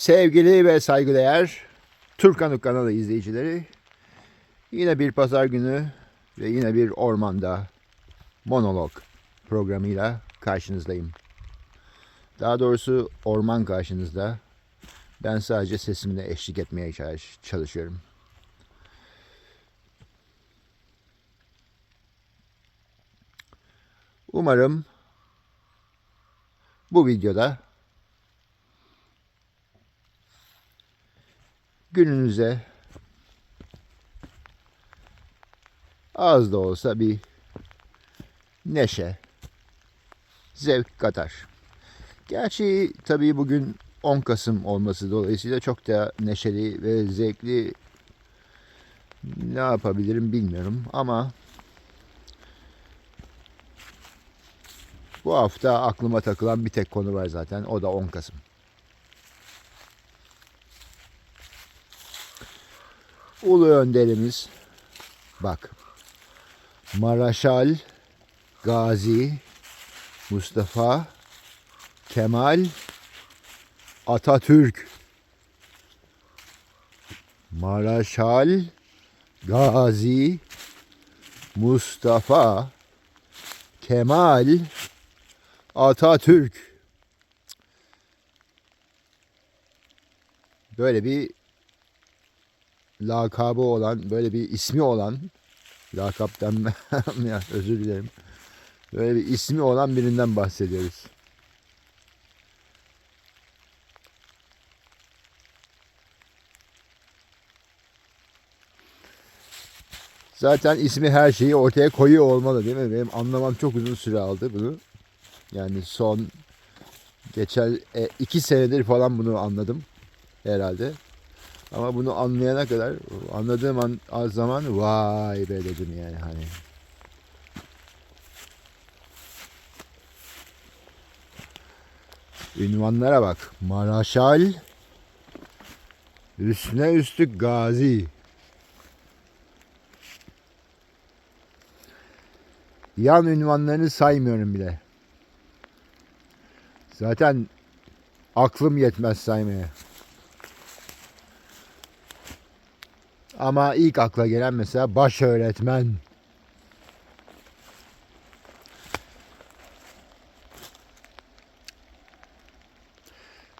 Sevgili ve saygıdeğer Turkanuk kanalı izleyicileri yine bir pazar günü ve yine bir ormanda monolog programıyla karşınızdayım. Daha doğrusu orman karşınızda. Ben sadece sesimle eşlik etmeye çalış- çalışıyorum. Umarım bu videoda gününüze az da olsa bir neşe, zevk katar. Gerçi tabii bugün 10 Kasım olması dolayısıyla çok da neşeli ve zevkli ne yapabilirim bilmiyorum ama bu hafta aklıma takılan bir tek konu var zaten o da 10 Kasım. Ulu önderimiz bak Maraşal Gazi Mustafa Kemal Atatürk. Maraşal Gazi Mustafa Kemal Atatürk. Böyle bir lakabı olan, böyle bir ismi olan, lakap denmem ya özür dilerim. Böyle bir ismi olan birinden bahsediyoruz. Zaten ismi her şeyi ortaya koyuyor olmalı değil mi? Benim anlamam çok uzun süre aldı bunu. Yani son geçen e, iki senedir falan bunu anladım herhalde. Ama bunu anlayana kadar anladığım an, az zaman vay be dedim yani hani. Ünvanlara bak. Maraşal üstüne üstlük gazi. Yan ünvanlarını saymıyorum bile. Zaten aklım yetmez saymaya. Ama ilk akla gelen mesela baş öğretmen.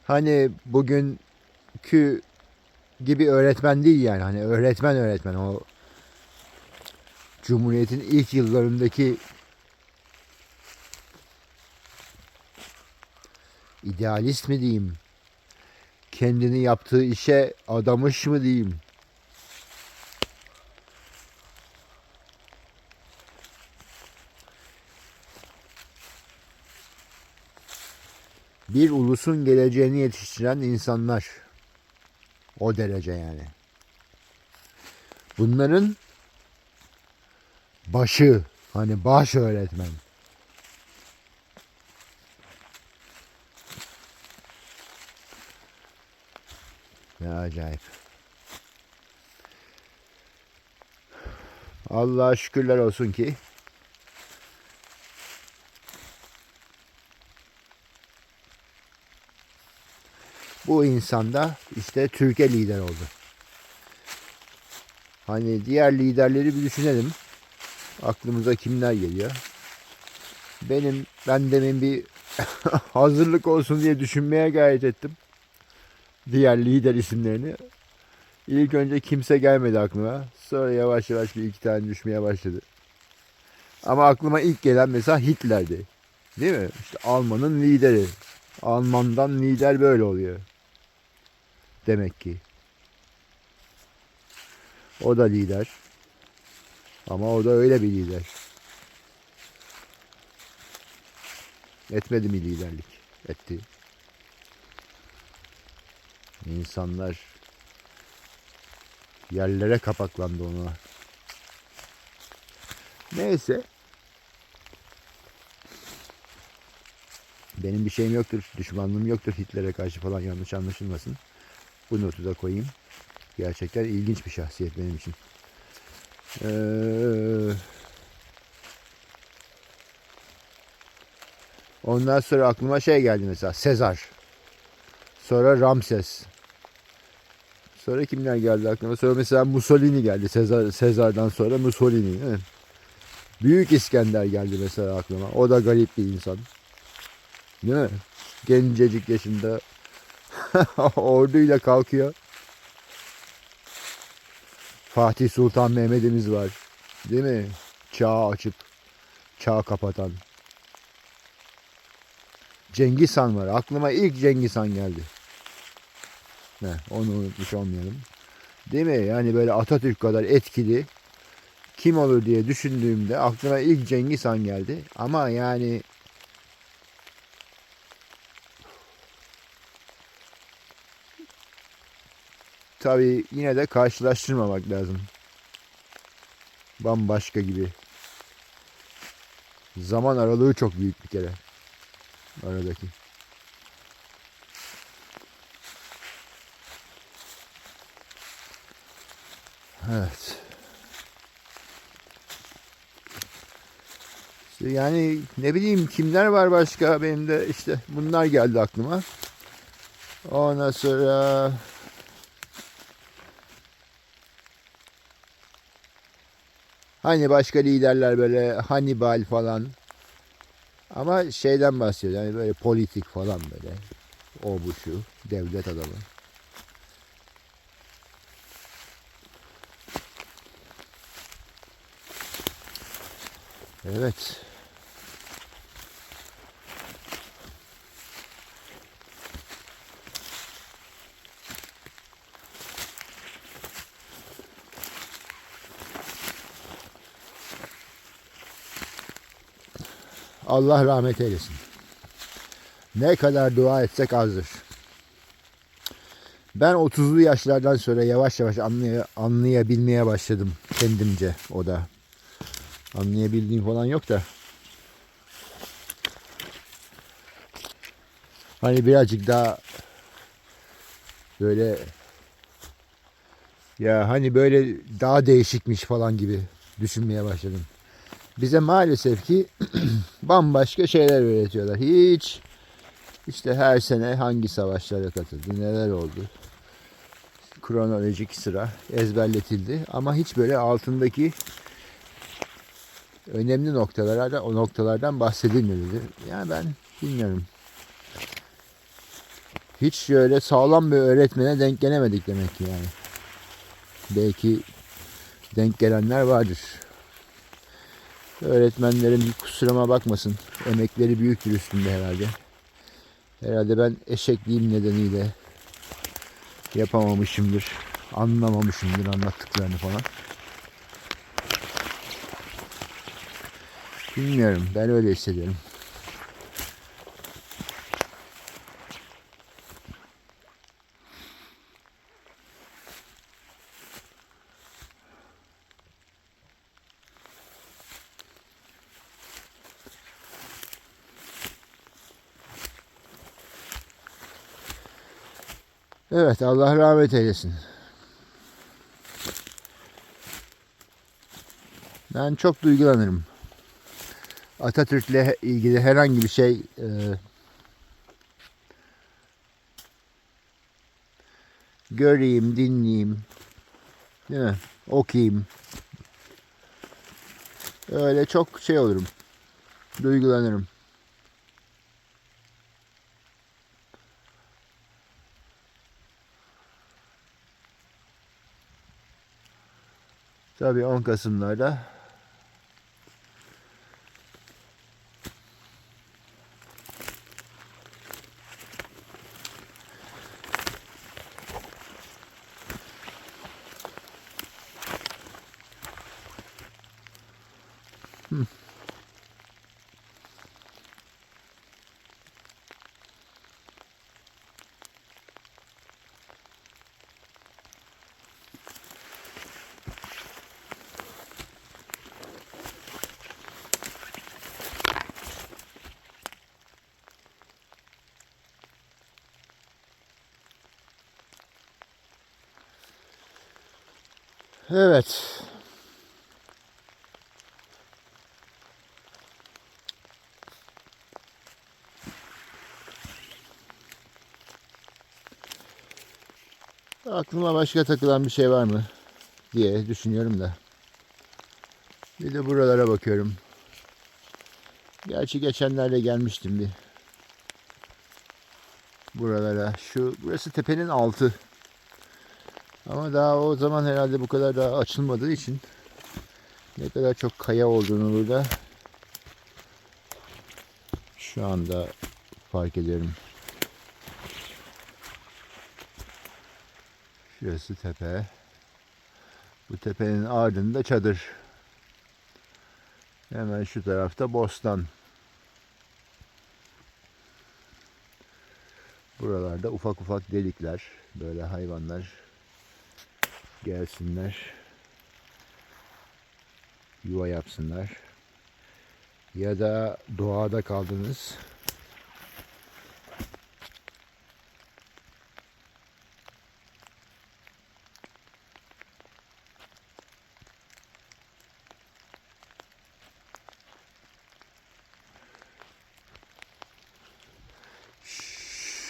Hani bugünkü gibi öğretmen değil yani. Hani öğretmen öğretmen o Cumhuriyet'in ilk yıllarındaki idealist mi diyeyim? Kendini yaptığı işe adamış mı diyeyim? Bir ulusun geleceğini yetiştiren insanlar. O derece yani. Bunların başı hani baş öğretmen. Ne acayip. Allah'a şükürler olsun ki bu insanda işte Türkiye lider oldu. Hani diğer liderleri bir düşünelim. Aklımıza kimler geliyor? Benim ben demin bir hazırlık olsun diye düşünmeye gayret ettim. Diğer lider isimlerini. İlk önce kimse gelmedi aklıma. Sonra yavaş yavaş bir iki tane düşmeye başladı. Ama aklıma ilk gelen mesela Hitler'di. Değil mi? İşte Alman'ın lideri. Alman'dan lider böyle oluyor. Demek ki. O da lider. Ama o da öyle bir lider. Etmedi mi liderlik? Etti. İnsanlar yerlere kapaklandı ona. Neyse. Benim bir şeyim yoktur. Düşmanlığım yoktur Hitler'e karşı falan yanlış anlaşılmasın. Bu notu da koyayım. Gerçekten ilginç bir şahsiyet benim için. Ee, ondan sonra aklıma şey geldi mesela Sezar. Sonra Ramses. Sonra kimler geldi aklıma? Sonra mesela Mussolini geldi. Sezar, Sezar'dan sonra Mussolini. Değil mi? Büyük İskender geldi mesela aklıma. O da garip bir insan. Değil mi? Gencecik yaşında orduyla kalkıyor. Fatih Sultan Mehmet'imiz var. Değil mi? Çağ açıp çağ kapatan. Cengiz Han var. Aklıma ilk Cengiz Han geldi. Ne, onu unutmuş olmayalım. Değil mi? Yani böyle Atatürk kadar etkili kim olur diye düşündüğümde aklıma ilk Cengiz Han geldi. Ama yani tabii yine de karşılaştırmamak lazım. Bambaşka gibi. Zaman aralığı çok büyük bir kere. Aradaki. Evet. İşte yani ne bileyim kimler var başka benim de işte bunlar geldi aklıma. Ondan sonra hani başka liderler böyle Hannibal falan ama şeyden bahsediyor yani böyle politik falan böyle o bu şu devlet adamı. Evet. Allah rahmet eylesin. Ne kadar dua etsek azdır. Ben 30'lu yaşlardan sonra yavaş yavaş anlay anlayabilmeye başladım kendimce o da. Anlayabildiğim falan yok da. Hani birazcık daha böyle ya hani böyle daha değişikmiş falan gibi düşünmeye başladım. Bize maalesef ki bambaşka şeyler öğretiyorlar. Hiç işte her sene hangi savaşlara katıldı, neler oldu. Kronolojik sıra ezberletildi ama hiç böyle altındaki önemli noktalarda o noktalardan bahsedilmedi. Yani ben bilmiyorum. Hiç şöyle sağlam bir öğretmene denk gelemedik demek ki yani. Belki denk gelenler vardır. Öğretmenlerin bir kusuruma bakmasın. Emekleri büyüktür üstünde herhalde. Herhalde ben eşekliğim nedeniyle yapamamışımdır. Anlamamışımdır anlattıklarını falan. Bilmiyorum. Ben öyle hissediyorum. Evet Allah rahmet eylesin. Ben çok duygulanırım. Atatürk'le ilgili herhangi bir şey e, göreyim, dinleyeyim, değil mi? okuyayım. Öyle çok şey olurum. Duygulanırım. Tabii 10 Kasım'larda Evet. Aklıma başka takılan bir şey var mı diye düşünüyorum da. Bir de buralara bakıyorum. Gerçi geçenlerde gelmiştim bir. Buralara. Şu burası tepenin altı. Ama daha o zaman herhalde bu kadar daha açılmadığı için ne kadar çok kaya olduğunu burada şu anda fark ediyorum. Şurası tepe. Bu tepenin ardında çadır. Hemen şu tarafta bostan. Buralarda ufak ufak delikler. Böyle hayvanlar gelsinler. Yuva yapsınlar. Ya da doğada kaldınız.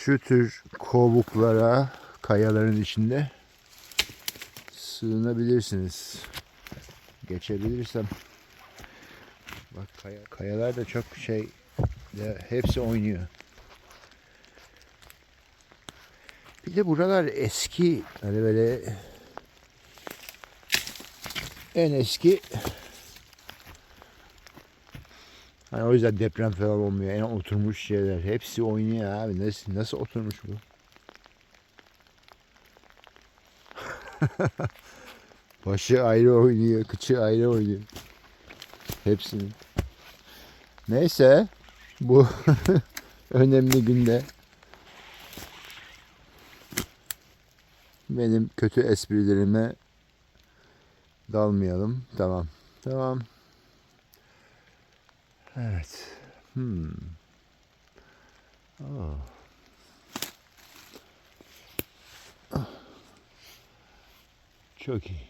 şu tür kovuklara kayaların içinde sığınabilirsiniz. Geçebilirsem. Bak kaya, kayalar da çok şey hepsi oynuyor. Bir de buralar eski hani böyle en eski Hani o yüzden deprem falan olmuyor. En oturmuş şeyler. Hepsi oynuyor abi. Nasıl, nasıl oturmuş bu? Başı ayrı oynuyor. Kıçı ayrı oynuyor. Hepsinin. Neyse. Bu önemli günde benim kötü esprilerime dalmayalım. Tamam. Tamam. Evet. Hmm. Oh. Çok iyi.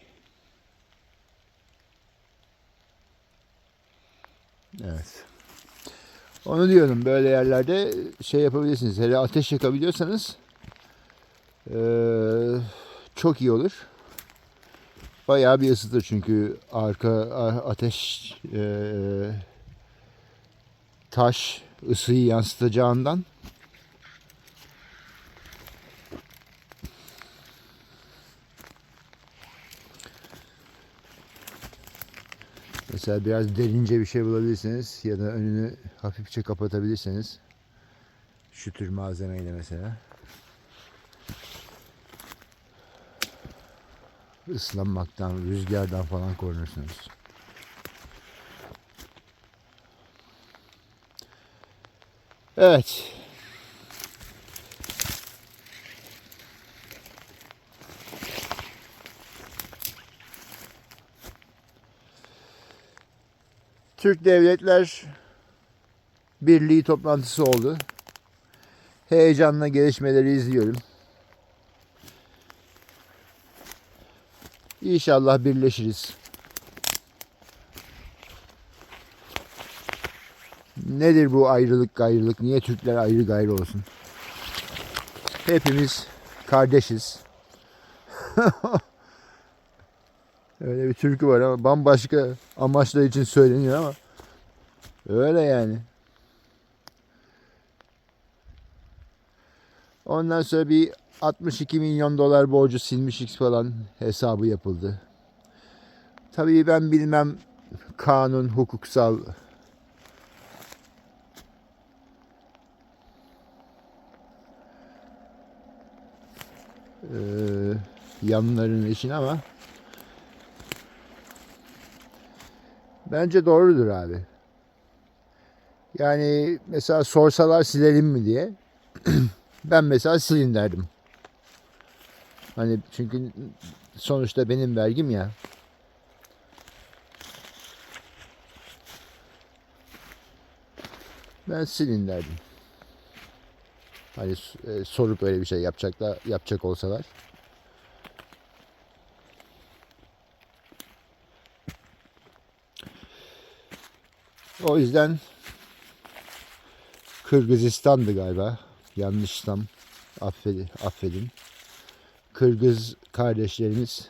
Evet. Onu diyorum böyle yerlerde şey yapabilirsiniz. Hele ateş yakabiliyorsanız eee, çok iyi olur. Bayağı bir ısıtır çünkü arka ateş eee taş ısıyı yansıtacağından mesela biraz derince bir şey bulabilirseniz ya da önünü hafifçe kapatabilirseniz şu tür malzemeyle mesela ıslanmaktan, rüzgardan falan korunursunuz. Evet. Türk Devletler Birliği toplantısı oldu. Heyecanla gelişmeleri izliyorum. İnşallah birleşiriz. Nedir bu ayrılık gayrılık? Niye Türkler ayrı gayrı olsun? Hepimiz kardeşiz. Öyle bir türkü var ama bambaşka amaçlar için söyleniyor ama öyle yani. Ondan sonra bir 62 milyon dolar borcu silmişik falan hesabı yapıldı. Tabii ben bilmem kanun, hukuksal eee, yanların için ama bence doğrudur abi. Yani mesela sorsalar silelim mi diye ben mesela silin derdim. Hani çünkü sonuçta benim vergim ya. Ben silin derdim. Hani e, sorup öyle bir şey yapacaklar, yapacak olsalar. O yüzden Kırgızistan'dı galiba. Yanlışsam affedin. affedin. Kırgız kardeşlerimiz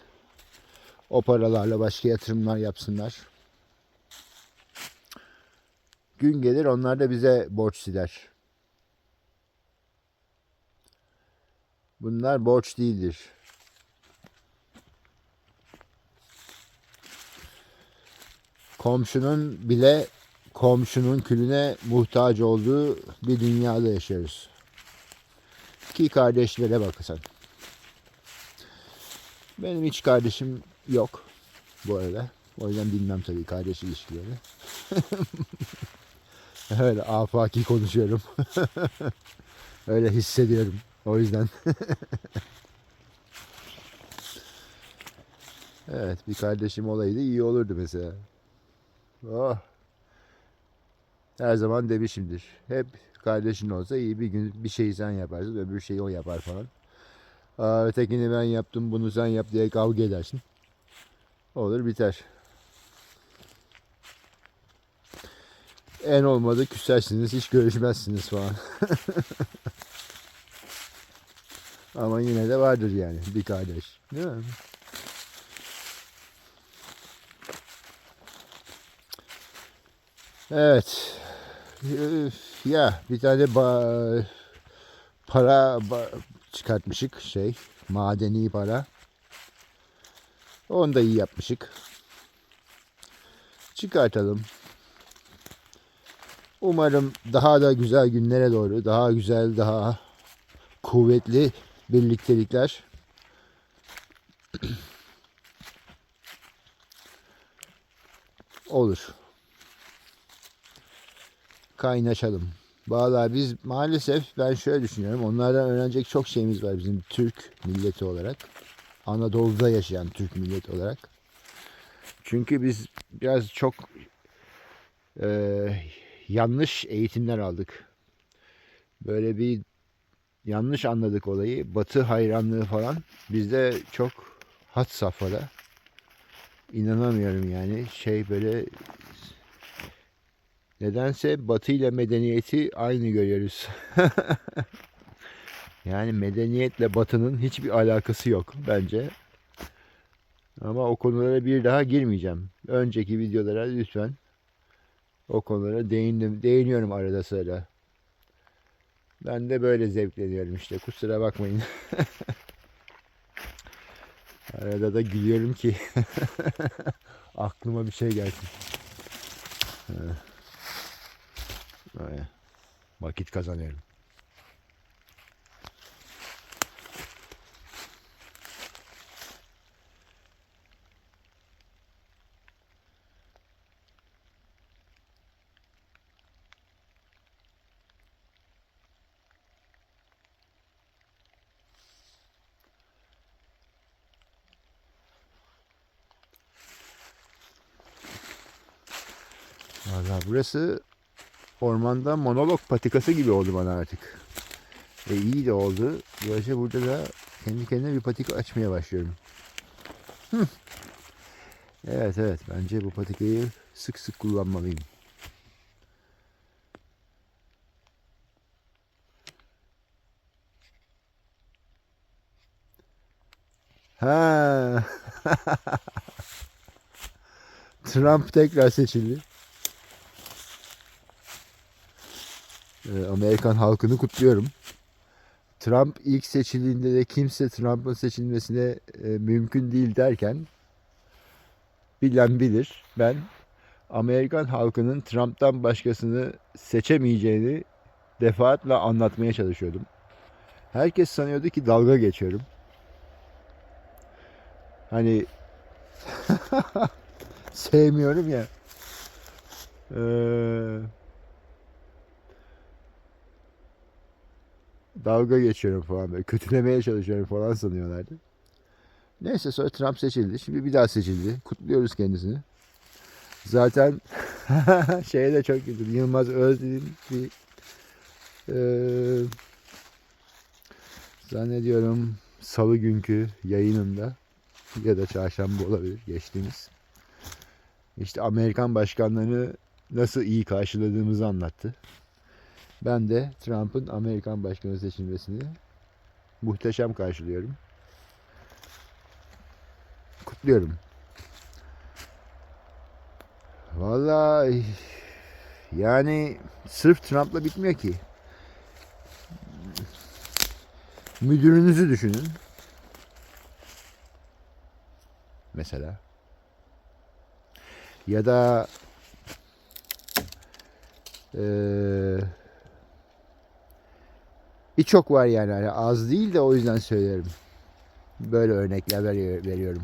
o paralarla başka yatırımlar yapsınlar. Gün gelir onlar da bize borç siler. Bunlar borç değildir. Komşunun bile komşunun külüne muhtaç olduğu bir dünyada yaşıyoruz. Ki kardeşlere bakırsan. Benim hiç kardeşim yok bu arada. O yüzden bilmem tabii kardeş ilişkileri. Öyle afaki konuşuyorum. Öyle hissediyorum. O yüzden. evet bir kardeşim olaydı iyi olurdu mesela. Oh. Her zaman demişimdir. Hep kardeşin olsa iyi bir gün bir şeyi sen yaparsın öbür şeyi o yapar falan. Aa, ötekini ben yaptım bunu sen yap diye kavga edersin. Olur biter. En olmadı küsersiniz hiç görüşmezsiniz falan. Ama yine de vardır yani bir kardeş. Değil mi? Evet. Ya bir tane ba- para ba- çıkartmışık şey madeni para. Onu da iyi yapmışık. Çıkartalım. Umarım daha da güzel günlere doğru, daha güzel, daha kuvvetli birliktelikler olur. Kaynaşalım. Vallahi biz maalesef ben şöyle düşünüyorum. Onlardan öğrenecek çok şeyimiz var bizim Türk milleti olarak. Anadolu'da yaşayan Türk milleti olarak. Çünkü biz biraz çok e, yanlış eğitimler aldık. Böyle bir yanlış anladık olayı. Batı hayranlığı falan bizde çok hat safhada. İnanamıyorum yani. Şey böyle nedense Batı ile medeniyeti aynı görüyoruz. yani medeniyetle Batı'nın hiçbir alakası yok bence. Ama o konulara bir daha girmeyeceğim. Önceki videolara lütfen o konulara değindim, değiniyorum arada sırada. Ben de böyle zevkleniyorum işte. Kusura bakmayın. Arada da gülüyorum ki aklıma bir şey gelsin. Ha. Öyle. Vakit kazanıyorum. Valla burası ormanda monolog patikası gibi oldu bana artık. E iyi de oldu. Böylece burada da kendi kendine bir patika açmaya başlıyorum. Hı. Evet evet bence bu patikayı sık sık kullanmalıyım. Ha. Trump tekrar seçildi. Amerikan halkını kutluyorum. Trump ilk seçildiğinde de kimse Trump'ın seçilmesine e, mümkün değil derken bilen bilir. Ben Amerikan halkının Trump'tan başkasını seçemeyeceğini defaatle anlatmaya çalışıyordum. Herkes sanıyordu ki dalga geçiyorum. Hani sevmiyorum ya. Eee dalga geçiyorum falan böyle kötülemeye çalışıyorum falan sanıyorlardı. Neyse sonra Trump seçildi. Şimdi bir daha seçildi. Kutluyoruz kendisini. Zaten şeye de çok güldüm. Yılmaz Özdil'in bir e, zannediyorum salı günkü yayınında ya da çarşamba olabilir geçtiğimiz. İşte Amerikan başkanlarını nasıl iyi karşıladığımızı anlattı. Ben de Trump'ın Amerikan başkanı seçilmesini muhteşem karşılıyorum. kutluyorum. Vallahi yani sırf Trump'la bitmiyor ki. Müdürünüzü düşünün. Mesela. Ya da eee birçok var yani. Hani az değil de o yüzden söylerim. Böyle örnekler veriyor- veriyorum.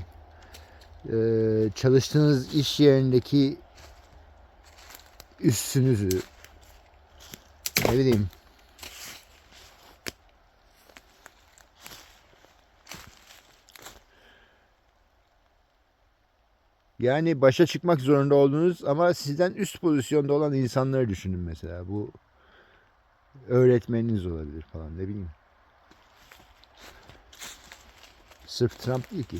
Eee, çalıştığınız iş yerindeki üstünüzü ne bileyim yani başa çıkmak zorunda olduğunuz ama sizden üst pozisyonda olan insanları düşünün mesela. Bu öğretmeniniz olabilir falan ne bileyim. Sırf Trump değil ki.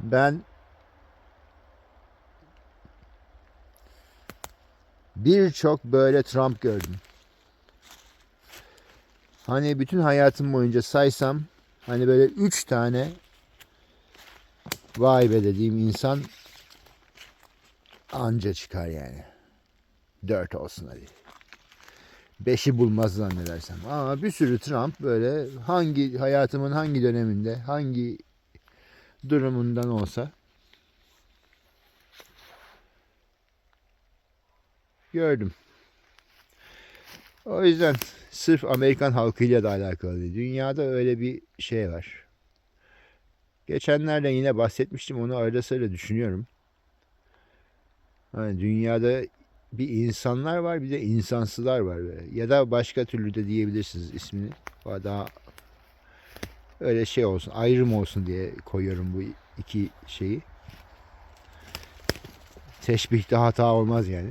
Ben birçok böyle Trump gördüm. Hani bütün hayatım boyunca saysam hani böyle üç tane vay be dediğim insan anca çıkar yani. Dört olsun hadi. Beşi bulmaz zannedersem. Ama bir sürü Trump böyle hangi hayatımın hangi döneminde hangi durumundan olsa gördüm. O yüzden sırf Amerikan halkıyla da alakalı değil. Dünyada öyle bir şey var. Geçenlerde yine bahsetmiştim onu arada sırada düşünüyorum. Hani dünyada bir insanlar var bir de insansızlar var. Böyle. Ya da başka türlü de diyebilirsiniz ismini. Daha öyle şey olsun ayrım olsun diye koyuyorum bu iki şeyi. Teşbihte hata olmaz yani.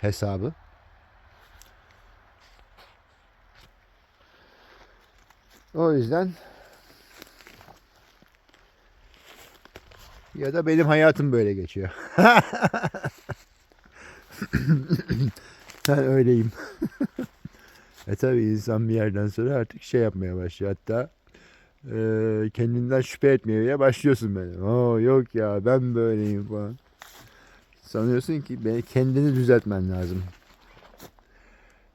Hesabı. O yüzden ya da benim hayatım böyle geçiyor. ben öyleyim. e tabi insan bir yerden sonra artık şey yapmaya başlıyor. Hatta e, kendinden şüphe etmeye başlıyorsun böyle. Oo yok ya ben böyleyim falan. Sanıyorsun ki beni kendini düzeltmen lazım.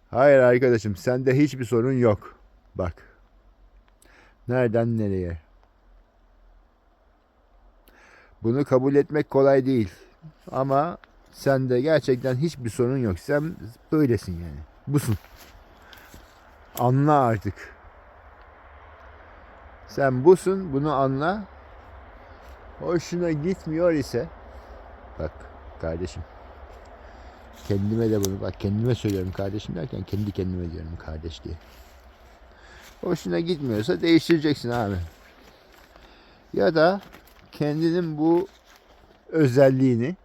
Hayır arkadaşım sende hiçbir sorun yok. Bak. Nereden nereye? Bunu kabul etmek kolay değil. Ama sende gerçekten hiçbir sorun yok. Sen böylesin yani. Busun. Anla artık. Sen busun, bunu anla. Hoşuna gitmiyor ise bak kardeşim. Kendime de bunu bak kendime söylüyorum kardeşim derken kendi kendime diyorum kardeş diye. Hoşuna gitmiyorsa değiştireceksin abi. Ya da kendinin bu özelliğini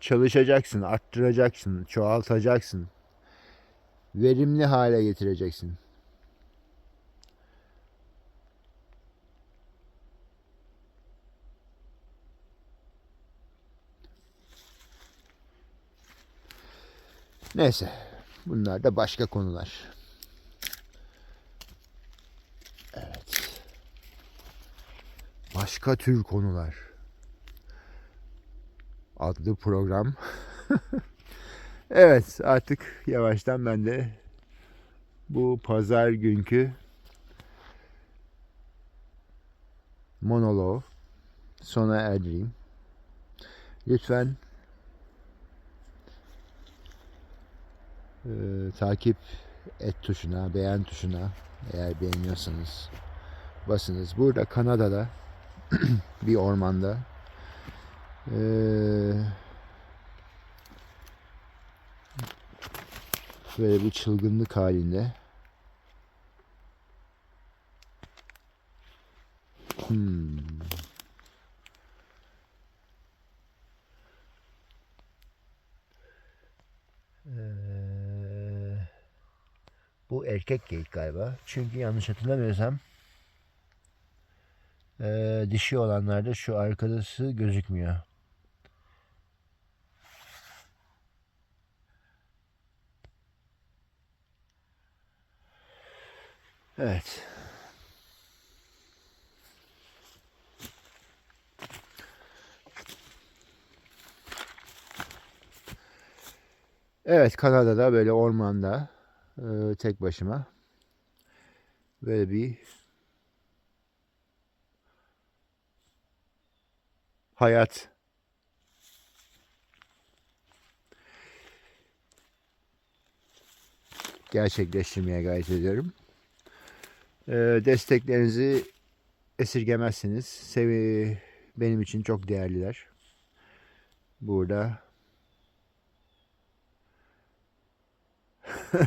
çalışacaksın, arttıracaksın, çoğaltacaksın. Verimli hale getireceksin. Neyse. Bunlar da başka konular. Başka tür konular. Adlı program. evet artık yavaştan ben de bu pazar günkü monoloğu sona erdireyim. Lütfen e, takip et tuşuna, beğen tuşuna eğer beğeniyorsanız basınız. Burada Kanada'da bir ormanda e, böyle bir çılgınlık halinde hmm. Ee, bu erkek geyik galiba. Çünkü yanlış hatırlamıyorsam ee, dişi olanlarda şu arkadası gözükmüyor. Evet. Evet Kanada'da böyle ormanda e, tek başıma böyle bir hayat gerçekleştirmeye gayret ediyorum. E, desteklerinizi esirgemezsiniz. Sevi benim için çok değerliler. Burada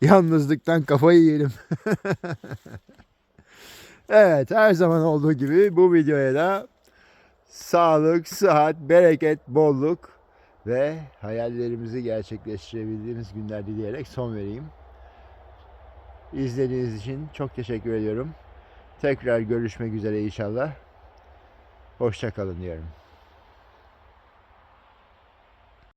yalnızlıktan kafayı yiyelim. evet her zaman olduğu gibi bu videoya da sağlık, sıhhat, bereket, bolluk ve hayallerimizi gerçekleştirebildiğimiz günler dileyerek son vereyim. İzlediğiniz için çok teşekkür ediyorum. Tekrar görüşmek üzere inşallah. Hoşça kalın diyorum.